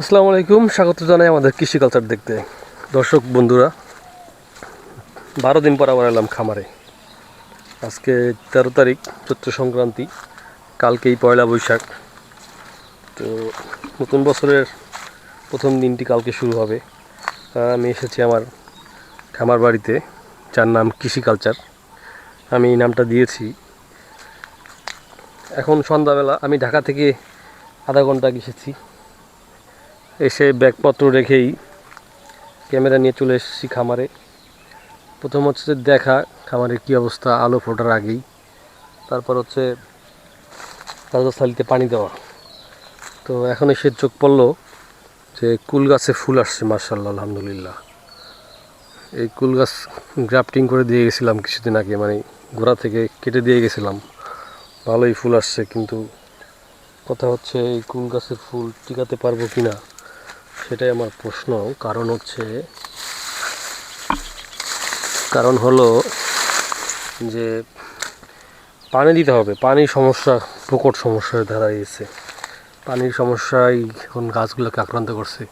আসসালামু আলাইকুম, স্বাগত জানাই আমাদের কৃষি কালচার দেখতে। দর্শক, বন্ধুরা, বারো দিন পর আবার এলাম খামারে। আজকে তেরো তারিখ, চৈত্র সংক্রান্তি, কালকেই পয়লা বৈশাখ। তো নতুন বছরের প্রথম দিনটি কালকে শুরু হবে। আমি এসেছি আমার খামার বাড়িতে, যার নাম কৃষি কালচার আমি নামটা দিয়েছি। এখন সন্ধ্যাবেলা আমি ঢাকা থেকে আধা ঘণ্টা এসেছি। এসে ব্যাগপত্র রেখেই ক্যামেরা নিয়ে চলে এসেছি খামারে। প্রথম হচ্ছে দেখা খামারের কী অবস্থা, আলো ফোটার আগেই। তারপর হচ্ছে থালিতে পানি দেওয়া। তো এখন এসে চোখ পড়ল যে কুল গাছে ফুল আসছে মার্শাল্লাহ আলহামদুলিল্লাহ। এই কুল গাছ গ্রাফটিং করে দিয়ে গেছিলাম কিছুদিন আগে মানে গোড়া থেকে কেটে দিয়ে গেছিলাম। ভালোই ফুল আসছে, কিন্তু কথা হচ্ছে এই কুল গাছের ফুল টিকাতে পারব কি না সেটাই আমার প্রশ্ন, কারণ হচ্ছে, কারণ হলো যে পানি দিতে হবে পানির সমস্যা, প্রকট সমস্যা দাঁড়িয়েছে পানির সমস্যাই এখন গাছগুলোকে আক্রান্ত করছে।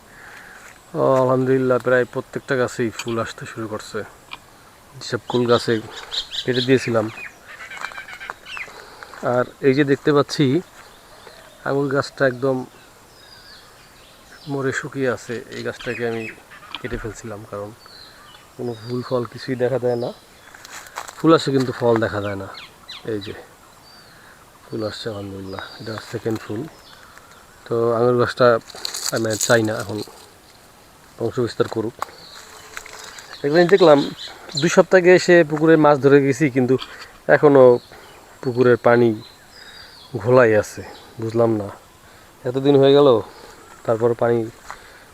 আলহামদুলিল্লাহ, প্রায় প্রত্যেকটা গাছেই ফুল আসতে শুরু করছে। যেসব কুল গাছে কেটে দিয়েছিলাম। আর এই যে দেখতে পাচ্ছি, আঙুর গাছটা একদম মরে শুকিয়ে আছে, এই গাছটাকে আমি কেটে ফেলছিলাম কারণ কোনো ফুল ফল কিছুই দেখা যায় না। ফুল আসে কিন্তু ফল দেখা যায় না। এই যে, ফুল আসছে আলহামদুলিল্লাহ, এটা সেকেন্ড ফুল। তো আঙুর গাছটা আমি চাই না এখন বংশ বিস্তার করুক। একদিন দেখলাম, দুই সপ্তাহে এসে পুকুরে মাছ ধরে গেছি, কিন্তু এখনও পুকুরের পানি ঘোলাই আছে, বুঝলাম না। এতদিন হয়ে গেল তারপর পানি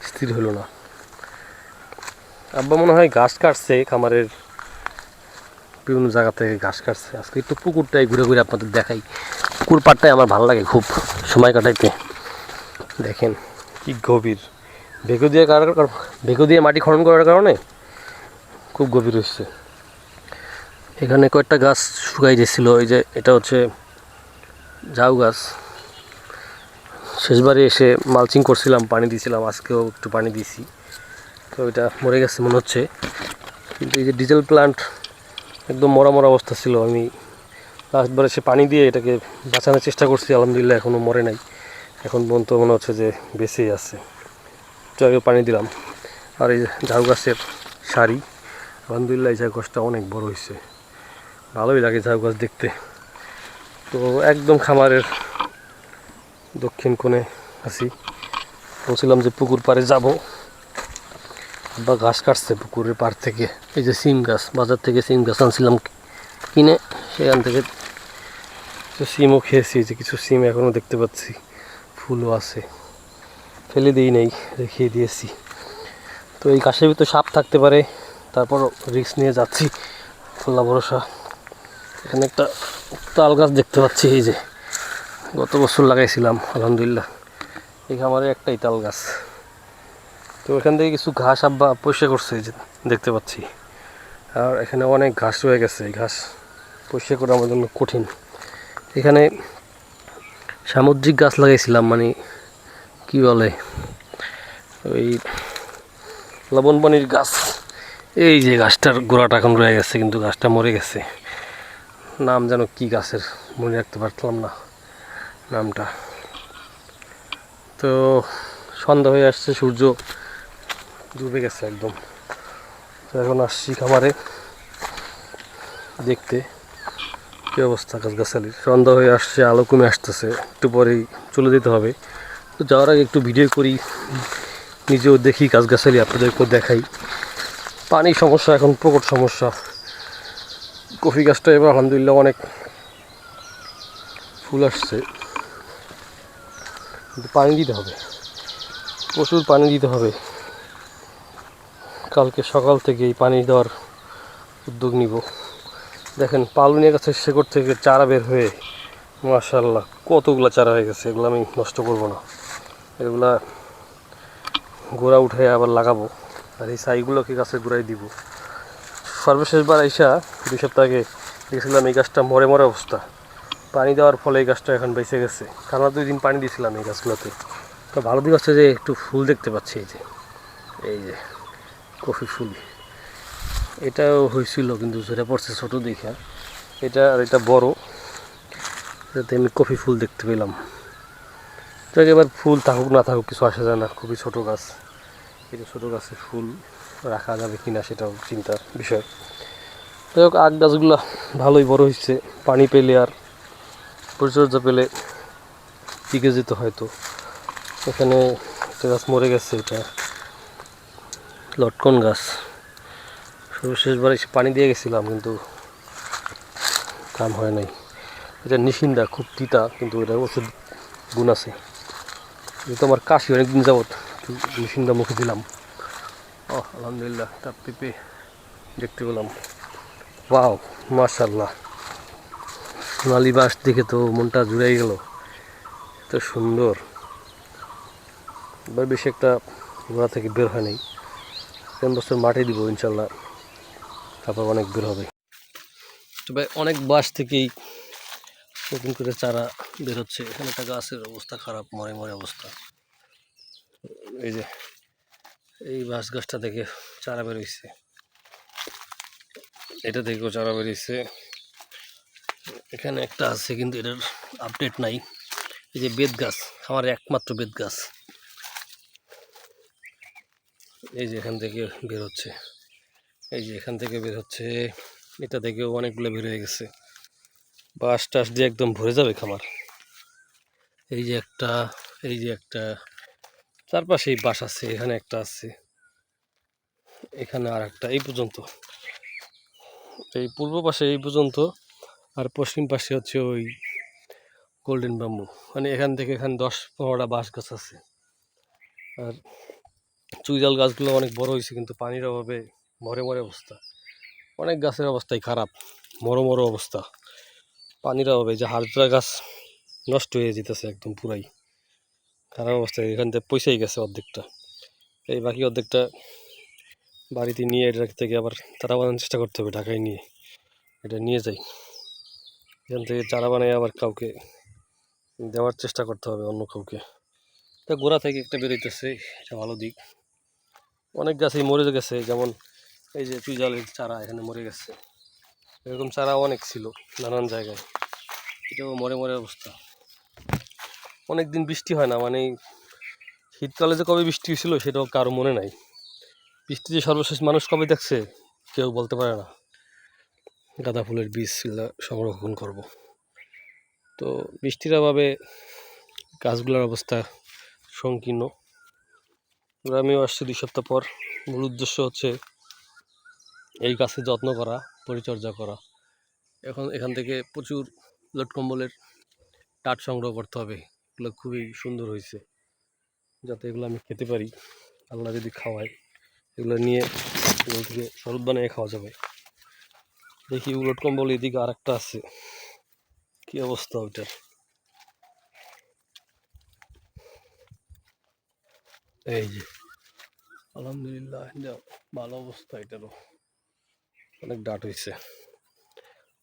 স্থির হলো না। আব্বা মনে হয় ঘাস কাটছে, খামারের বিভিন্ন জায়গা থেকে ঘাস কাটছে। আজকে একটু পুকুরটাই ঘুরে ঘুরে আপনাদের দেখাই। পুকুর পাড়টাই আমার ভালো লাগে খুব সময় কাটাইতে। দেখেন কি গভীর। ভেকু দিয়ে ভেকু দিয়ে মাটি খনন করার কারণে খুব গভীর হচ্ছে এখানে কয়েকটা গাছ শুকাই গেছিল, ওই যে এটা হচ্ছে ঝাউ গাছ। শেষবারে এসে মালচিং করছিলাম, পানি দিয়েছিলাম আজকেও একটু পানি দিয়েছি তো এটা মরে গেছে মনে হচ্ছে। কিন্তু এই যে ডিজেল প্লান্ট একদম মরা মরা অবস্থা ছিল। আমি লাস্টবার এসে পানি দিয়ে এটাকে বাঁচানোর চেষ্টা করছি, আলহামদুলিল্লাহ এখনও মরে নাই। এখন পর্যন্ত মনে হচ্ছে যে বেঁচেই আছে। একটু আগে পানি দিলাম। আর এই ঝাউ গাছের শাড়ি আলহামদুলিল্লাহ এই ঝাউ গাছটা অনেক বড় হয়েছে। ভালোই লাগে ঝাউ গাছ দেখতে। তো একদম খামারের দক্ষিণ কোণে আছি। বলছিলাম যে পুকুর পাড়ে যাব। বা ঘাস কাটছে পুকুরের পাড় থেকে। এই যে সিম গাছ, বাজার থেকে সিম গাছ আনছিলাম কিনে। সেখান থেকে কিছু সিমও খেয়েছি, যে কিছু সিম এখনও দেখতে পাচ্ছি। ফুলও আছে। ফেলে দিই নেই রেখে দিয়েছি। তো এই গাছের ভিতর সাপ থাকতে পারে তারপর রিক্স নিয়ে যাচ্ছি। খোলা ভরসা। এখানে একটা তাল গাছ দেখতে পাচ্ছি, এই যে। গত বছর লাগাইছিলাম, আলহামদুলিল্লাহ। এই খামারে একটাই তাল গাছ। তো এখান থেকে কিছু ঘাস আব্বা পরিষ্কার করছে দেখতে পাচ্ছি। আর এখানে অনেক ঘাস রয়ে গেছে, এই ঘাস পরিষ্কার করা আমার জন্য কঠিন। এখানে সামুদ্রিক গাছ লাগাইছিলাম মানে কি বলে, ওই লবণ পানির গাছ। এই যে গাছটার গোড়াটা এখন রয়ে গেছে, কিন্তু গাছটা মরে গেছে। নাম যেন কি গাছের, মনে রাখতে পারতাম না। নামটা। তো সন্ধ্যা হয়ে আসছে, সূর্য ডুবে গেছে একদম। তো এখন আসছি খামারে দেখতে কী অবস্থা গাছগাছালির। সন্ধ্যা হয়ে আসছে, আলো কমে আসতেছে, একটু পরেই চলে যেতে হবে। তো যাওয়ার আগে একটু ভিডিও করি, নিজেও দেখি গাছগাছালি, আপনাদেরকেও দেখাই। পানির সমস্যা, এখন প্রকট সমস্যা। কফি গাছটা এবার আলহামদুলিল্লাহ অনেক ফুল আসছে। কিন্তু পানি দিতে হবে। প্রচুর পানি দিতে হবে। কালকে সকাল থেকেই পানি দেওয়ার উদ্যোগ নিব। দেখেন, পালুনিয়া গাছের শেকড় থেকে চারা বের হয়ে মাশাল্লাহ কতগুলো চারা হয়ে গেছে, এগুলো আমি নষ্ট করব না। এগুলা গোড়া উঠে আবার লাগাবো আর এই সাইগুলোকে গাছের গোড়ায় দিব। সর্বশেষবার আইসা দুই সপ্তাহ আগে দেখেছিলাম এই গাছটা মরে মরে অবস্থা। পানি দেওয়ার ফলে এই গাছটা এখন বেঁচে গেছে। কারণ দুই দিন পানি দিয়েছিলাম এই গাছগুলোতে। তো ভালো দিক হচ্ছে যে একটু ফুল দেখতে পাচ্ছি এই যে এই যে কফি ফুল। এটাও হয়েছিল কিন্তু ঝরে পড়ছে ছোটো দেখা। এটা আর এটা বড়। এটাতে আমি কফি ফুল দেখতে পেলাম। তো এবার ফুল থাকুক, না থাকুক, কিছু আসা যায় না। খুবই ছোট গাছ। এটা ছোটো গাছে ফুল রাখা যাবে কি না সেটাও চিন্তার বিষয়। যাই হোক আগ গাছগুলো ভালোই বড় হয়েছে। পানি পেলে আর পরিচর্যা পেলে টিকে যেত হয়তো। এখানে একটা গাছ মরে গেছে, এটা লটকন গাছ। সর্বশেষবার পানি দিয়ে গেছিলাম, কিন্তু কাম হয় নাই। এটা নিশিন্দা, খুব তিতা, কিন্তু এটা ওষুধ গুণ আছে। যেহেতু আমার কাশি, অনেকদিন যাবত নিশিন্দা মুখে দিলাম। ও আলহামদুলিল্লাহ একটা পেঁপে দেখতে পেলাম। ওয়াও মাশাল্লাহ সোনালি বাস দেখে তো মনটা জুড়াই গেল। এত সুন্দর। এবার বেশি একটা গোড়া থেকে বের হয় নাই। তিন বছর মাটি দিব, ইনশাল্লাহ। তারপর অনেক বের হবে। তবে অনেক বাস থেকেই নতুন করে চারা বের হচ্ছে। এখানে একটা গাছের অবস্থা খারাপ, মরে মরে অবস্থা। এই যে, এই বাঁশ গাছটা থেকে চারা বেরোইছে এটা থেকেও চারা বেরিয়েছে এখানে একটা আছে, কিন্তু এটার আপডেট নাই। এই যে বেদ গাছ, আমার একমাত্র বেদ গাছ। এই যে এখান থেকে বের হচ্ছে। এই যে এখান থেকে বের হচ্ছে, এটা থেকেও অনেকগুলো বের হয়ে গেছে। বাঁশ টাস দিয়ে একদম ভরে যাবে খামার। এই যে একটা, এই যে একটা, চারপাশেই বাঁশ আছে, এখানে একটা আছে। এখানে আর একটা, এই পর্যন্ত। এই পূর্ব পাশে এই পর্যন্ত আর পশ্চিম পাশে হচ্ছে ওই গোল্ডেন ব্যাম্বু মানে এখান থেকে এখানে দশ পনেরোটা বাঁশ গাছ আছে। আর চুইজাল গাছগুলো অনেক বড় হয়েছে, কিন্তু পানির অভাবে মরে মরে অবস্থা। অনেক গাছের অবস্থাই খারাপ, মরো মরো অবস্থা। পানির অভাবে যে হারদ্রা গাছ নষ্ট হয়ে যেতেছে একদম পুরাই। খারাপ অবস্থায় এখান থেকে পয়সাই গেছে অর্ধেকটা। এই বাকি অর্ধেকটা বাড়িতে নিয়ে এটা থেকে আবার তারা বানানোর চেষ্টা করতে হবে ঢাকায় নিয়ে। এটা নিয়ে যাই। এখান থেকে চারা বানিয়ে আবার কাউকে দেওয়ার চেষ্টা করতে হবে অন্য কাউকে। তা গোড়া থেকে একটা বেরোইতেছে এটা ভালো দিক। অনেক গাছই মরে গেছে, যেমন এই যে চুইজালের চারা এখানে মরে গেছে। এরকম চারা অনেক ছিল নানান জায়গায়, এটাও মরে মরে অবস্থা। অনেক দিন বৃষ্টি হয় না মানে শীতকালে যে কবে বৃষ্টি হয়েছিল সেটাও কারও মনে নাই। বৃষ্টি যে সর্বশেষ মানুষ কবে দেখছে, কেউ বলতে পারে না। গাঁদা ফুলের বীজগুলো সংরক্ষণ করব। তো বৃষ্টির অভাবে গাছগুলোর অবস্থা সংকীর্ণ। এবার আমিও আসছি দুই সপ্তাহ পর। মূল উদ্দেশ্য হচ্ছে এই গাছের যত্ন করা, পরিচর্যা করা। এখন এখান থেকে প্রচুর লটকম্বলের টাট সংগ্রহ করতে হবে। এগুলো খুবই সুন্দর হয়েছে। যাতে এগুলো আমি খেতে পারি। আল্লাহ যদি খাওয়ায়, এগুলো নিয়ে এগুলো থেকে শরবত বানিয়ে খাওয়া যাবে। দেখি উলট কম্বল এদিকে আর একটা আছে। কি অবস্থা ওইটার এই যে। আলহামদুলিল্লাহ ভালো অবস্থা এটারও। অনেক ডাট হয়েছে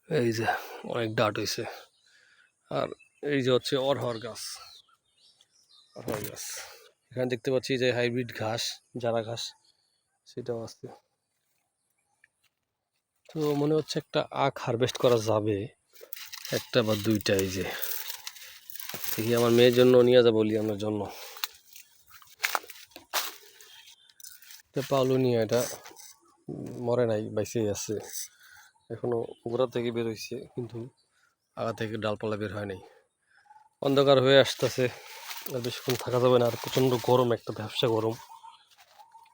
এই যে, অনেক ডাট হয়েছে আর এই যে হচ্ছে অরহর গাছ। অরহর গাছ। এখানে দেখতে পাচ্ছি যে হাইব্রিড ঘাস যারা ঘাস, সেটাও আছে। তো মনে হচ্ছে একটা আখ হারভেস্ট করা যাবে। একটা বা দুইটা এই যে। দেখি আমার মেয়ের জন্য নিয়ে যাব, লিয়ানোর জন্য। তো পাওলো নিয়ে এটা মরে নাই, বাইসেই আছে। এখনও গোড়া থেকে বের হয়েছে কিন্তু আগা থেকে ডালপালা বের হয় নাই। অন্ধকার হয়ে আসতেছে, আর বেশিক্ষণ থাকা যাবে না, আর প্রচণ্ড গরম, একটা ব্যবসা গরম।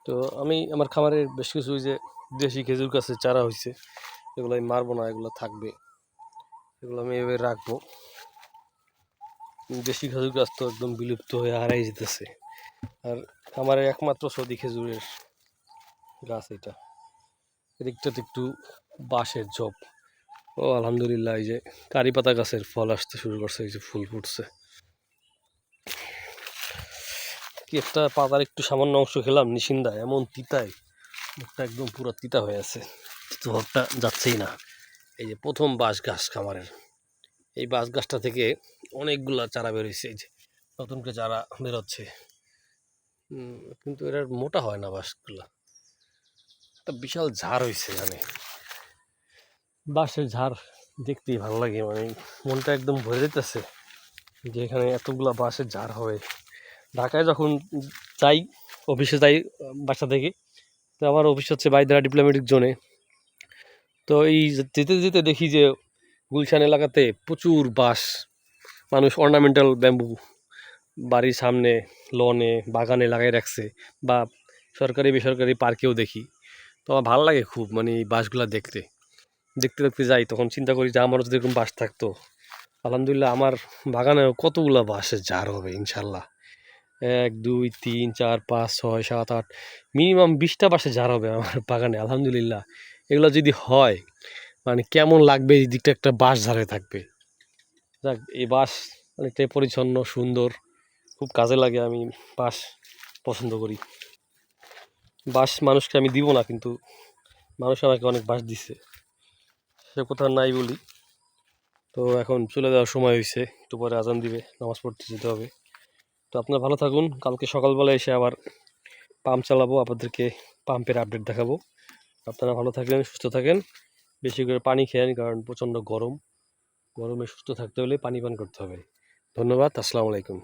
তো আমি আমার খামারের বেশ কিছু যে দেশি খেজুর গাছের চারা হয়েছে এগুলো আমি মারবো না, এগুলো থাকবে। এগুলো আমি এভাবে রাখব। দেশি খেজুর গাছ তো একদম বিলুপ্ত হয়ে হারাই যেতেছে। আর খামারের একমাত্র সদি খেজুরের গাছ এটা। এদিকটাতে একটু বাঁশের ঝোপ। ও, আলহামদুলিল্লাহ, এই যে কারি পাতা গাছের ফল আসতে শুরু করছে, এই যে ফুল ফুটছে। একটা পাতার একটু সামান্য অংশ খেলাম নিশিন্দা এমন তিতায়। মুখটা একদম পুরো তিতা হয়ে আছে ভাবটা যাচ্ছেই না। এই যে প্রথম বাঁশ গাছ খামারের, এই বাঁশ গাছটা থেকে অনেকগুলা চারা বেরোইছে এই যে নতুন করে চারা বেরোচ্ছে। কিন্তু এটার মোটা হয় না বাঁশগুলা। একটা বিশাল ঝাড় হয়েছে এখানে। বাঁশের ঝাড় দেখতেই ভালো লাগে মানে মনটা একদম ভরে যেতেছে যে এখানে এতগুলা বাঁশের ঝাড় হবে ঢাকায় যখন যাই, অফিসে যাই বাসা থেকে তো আমার অফিস হচ্ছে বাইদারা ডিপ্লোমেটিক জোনে তো এই যেতে যেতে দেখি যে গুলশান এলাকাতে প্রচুর বাঁশ মানুষ অর্নামেন্টাল ব্যাম্বু বাড়ির সামনে লনে বাগানে লাগাই রাখছে বা সরকারি, বেসরকারি পার্কেও দেখি। তো আমার ভালো লাগে খুব মানে এই বাঁশগুলা দেখতে। দেখতে দেখতে যাই, তখন চিন্তা করি যে আমারও যদি এরকম বাস থাকতো। আলহামদুলিল্লাহ আমার বাগানে কতগুলো বাঁশের ঝাড় হবে, ইনশাল্লাহ। এক, দুই, তিন, চার, পাঁচ, ছয়, সাত, আট, মিনিমাম বিশটা বাঁশের ঝাড় হবে আমার বাগানে, আলহামদুলিল্লাহ। এগুলো যদি হয় মানে কেমন লাগবে এই দিকটা একটা বাঁশ ঝাড়ে থাকবে? যাক, এই বাঁশ অনেকটাই পরিচ্ছন্ন, সুন্দর, খুব কাজে লাগে, আমি বাঁশ পছন্দ করি। বাঁশ মানুষকে আমি দিব না, কিন্তু মানুষ আমাকে অনেক বাঁশ দিচ্ছে সে কথা নাই বলি। তো এখন চলে যাওয়ার সময় হয়েছে একটু পরে আজান দিবে, নামাজ পড়তে যেতে হবে। তো আপনারা ভালো থাকুন। কালকে সকালবেলা এসে আবার পাম্প চালাবো, আপনাদেরকে পাম্পের আপডেট দেখাবো। আপনারা ভালো থাকেন সুস্থ থাকেন। বেশি করে পানি খেয়েন কারণ প্রচণ্ড গরম। গরমে সুস্থ থাকতে হলে পানি পান করতে হবে। ধন্যবাদ, আসসালামু আলাইকুম।